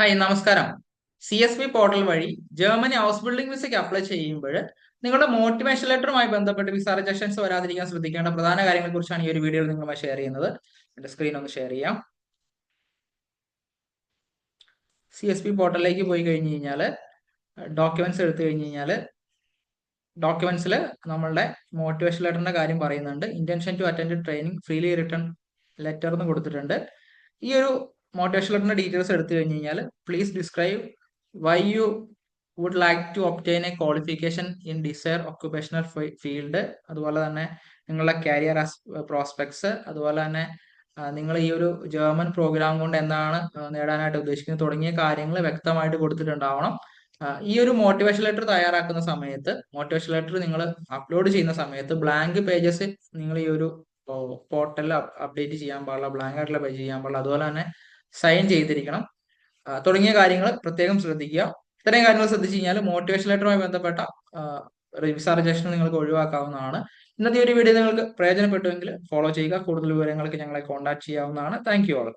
Hi നമസ്കാരം. C S P portal വഴി Germany house building വിസയ്ക്ക് അപ്ലൈ ചെയ്യുമ്പോൾ നിങ്ങളുടെ മോട്ടിവേഷൻ ലെറ്ററുമായി ബന്ധപ്പെട്ട് വിസ റിജക്ഷൻസ് വരാതിരിക്കാൻ ശ്രദ്ധിക്കേണ്ട പ്രധാന കാര്യങ്ങളെ കുറിച്ചാണ് ഈ ഒരു വീഡിയോയിൽ നിങ്ങളുമായി ഷെയർ ചെയ്യുന്നത്. എന്റെ സ്ക്രീൻ ഒന്ന് ഷെയർ ചെയ്യാം. സി എസ് പി പോർട്ടലിലേക്ക് പോയി കഴിഞ്ഞ് കഴിഞ്ഞാൽ ഡോക്യുമെന്റ്സ് എടുത്തു കഴിഞ്ഞ് കഴിഞ്ഞാൽ ഡോക്യുമെന്റ്സിൽ നമ്മളുടെ മോട്ടിവേഷൻ ലെറ്ററിന്റെ കാര്യം പറയുന്നുണ്ട്. Intention to attend training freely return letter എന്ന് കൊടുത്തിട്ടുണ്ട്. ഈ ഒരു മോട്ടിവേഷൻ ലെറ്ററിന്റെ ഡീറ്റെയിൽസ് എടുത്തു കഴിഞ്ഞ് കഴിഞ്ഞാൽ please describe why you would like to obtain a qualification in desire occupational field അതുപോലെ തന്നെ നിങ്ങളുടെ കരിയർ പ്രോസ്പെക്ട്സ് അതുപോലെ തന്നെ നിങ്ങൾ ഈ ഒരു ജർമ്മൻ പ്രോഗ്രാം കൊണ്ട് എന്താണ് നേടാനായിട്ട് ഉദ്ദേശിക്കുന്നത് തുടങ്ങിയ കാര്യങ്ങൾ വ്യക്തമായിട്ട് കൊടുത്തിട്ടുണ്ടാവണം. ഈ ഒരു മോട്ടിവേഷൻ ലെറ്റർ തയ്യാറാക്കുന്ന സമയത്ത് മോട്ടിവേഷൻ ലെറ്റർ നിങ്ങൾ അപ്ലോഡ് ചെയ്യുന്ന സമയത്ത് ബ്ലാങ്ക് പേജസ് നിങ്ങൾ ഈ ഒരു പോർട്ടലിൽ അപ്ഡേറ്റ് ചെയ്യാൻ പാടില്ല ബ്ലാങ്ക് ആയിട്ടുള്ള പേജ് ചെയ്യാൻ പാടില്ല. അതുപോലെ തന്നെ സൈൻ ചെയ്തിരിക്കണം. തുടങ്ങിയ കാര്യങ്ങൾ പ്രത്യേകം ശ്രദ്ധിക്കുക. ഇത്രയും കാര്യങ്ങൾ ശ്രദ്ധിച്ചു കഴിഞ്ഞാൽ മോട്ടിവേഷൻ ലെറ്ററുമായി ബന്ധപ്പെട്ട വിസ റിജക്ഷൻ നിങ്ങൾക്ക് ഒഴിവാക്കാവുന്നതാണ്. ഇന്നത്തെ ഒരു വീഡിയോ നിങ്ങൾക്ക് പ്രയോജനപ്പെട്ടുവെങ്കിൽ ഫോളോ ചെയ്യുക. കൂടുതൽ വിവരങ്ങൾക്ക് ഞങ്ങളെ കോൺടാക്ട് ചെയ്യാവുന്നതാണ്. Thank you all